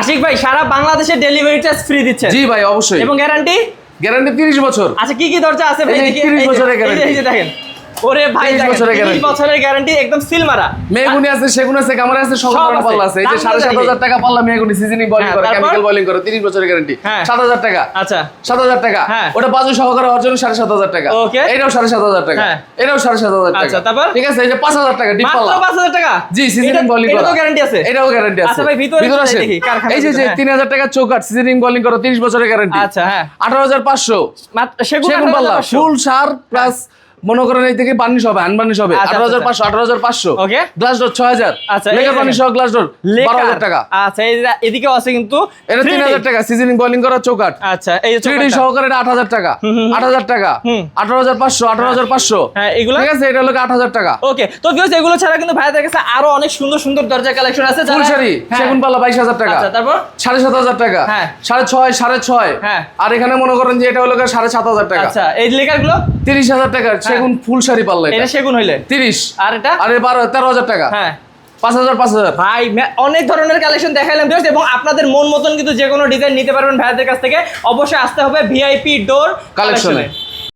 আশিক ভাই সারা বাংলাদেশে delivery charge free দিচ্ছে জি ভাই অবশ্যই। এবং গ্যারান্টি গ্যারান্টি তিরিশ বছর। আচ্ছা কি কি দরজা আছে ভাই? এই 30 বছরের গ্যারান্টি এই যে দেখেন। ওরে ভাই 30 বছরের 30 বছরের গ্যারান্টি একদম সিল মারা মেগুনি আছে সেগুন আছে কামারে আছে সব ধরনের পাল্লা আছে। এই যে দাম সাড়ে কত সাত দেখি? হাজার টাকা পাল্লা মেগুনি সিজনিং বলিং করে কেমিক্যাল বলিং করে তিরিশ বছরের গ্যারান্টি হ্যাঁ। সাত হাজার টাকা। আচ্ছা। সাত হাজার টাকা। হ্যাঁ। ওটা বাজু সহকারে অর্জন সাড়ে সাত হাজার টাকা। Okay. এটাও সাড়ে সাত হাজার টাকা। হ্যাঁ। এটাও সাড়ে সাত হাজার টাকা। আচ্ছা, তারপর? ঠিক আছে এই যে পাঁচ হাজার টাকা ডিপ মাত্র 5000 টাকা? জি সিজনিং বলিং করা। তো গ্যারান্টি আছে? এটাও গ্যারান্টি আছে। আচ্ছা ভাই, ভিতরে এই যে যে ভিতরে, হ্যাঁ। তিন হাজার টাকা চৌকাট সিজনিং বলিং করো তিরিশ বছরের গ্যারান্টি আচ্ছা হ্যাঁ। আঠারো হাজার পাঁচশো। মাত্র সেগুন সেগুন পাল্লা ফুল সার প্লাস মনে করেন এই থেকে বার্নিশ হবে হ্যান্ড বার্নিশ হবে। আঠারো হাজার পাঁচশো আঠারো হাজার পাঁচশো। Okay. গ্লাস ডোর ছয় হাজার। আচ্ছা, এই লেকার বার্নিশ সহ গ্লাস ডোর বারো হাজার টাকা। আচ্ছা এদিকেও আছে কিন্তু এটা তিন হাজার টাকা সিজনিং বলিং করা চৌকাট আচ্ছা এই। সহকারে এটা আট হাজার টাকা। আট হাজার টাকা। আঠারো হাজার পাঁচশো আঠারো হাজার পাঁচশো। হ্যাঁ এগুলো? ঠিক আছে এটা হলো আট হাজার টাকা। ওকে তো এগুলো ছাড়া কিন্তু ভাইয়াদের কাছে আরও অনেক সুন্দর সুন্দর দরজা কালেকশন আছে। হ্যাঁ। সেগুন পাল্লা বাইশ হাজার টাকা। আচ্ছা তারপর? সাড়ে সাত হাজার টাকা। হ্যাঁ। সাড়ে ছয় সাড়ে ছয়। হ্যাঁ। আর এখানে মনে করেন যে এটা হলো সাড়ে সাত হাজার টাকা। আচ্ছা এই লেকারগুলো? তিরিশ হাজার টাকা সেগুন ফুল শাড়ি পাল্লা এটা। সেগুন হইলে। তিরিশ। আর এটা? আরে বারো তেরো হাজার টাকা। হ্যাঁ। পাঁচ হাজার পাঁচ হাজার। ভাই অনেক ধরনের কালেকশন দেখাইলাম ভিউয়ার্স এবং আপনাদের মন মতন কিন্তু যে কোনো ডিজাইন নিতে পারবেন ভাইয়াদের কাছ থেকে। অবশ্যই আসতে হবে ভিআইপি ডোর এ।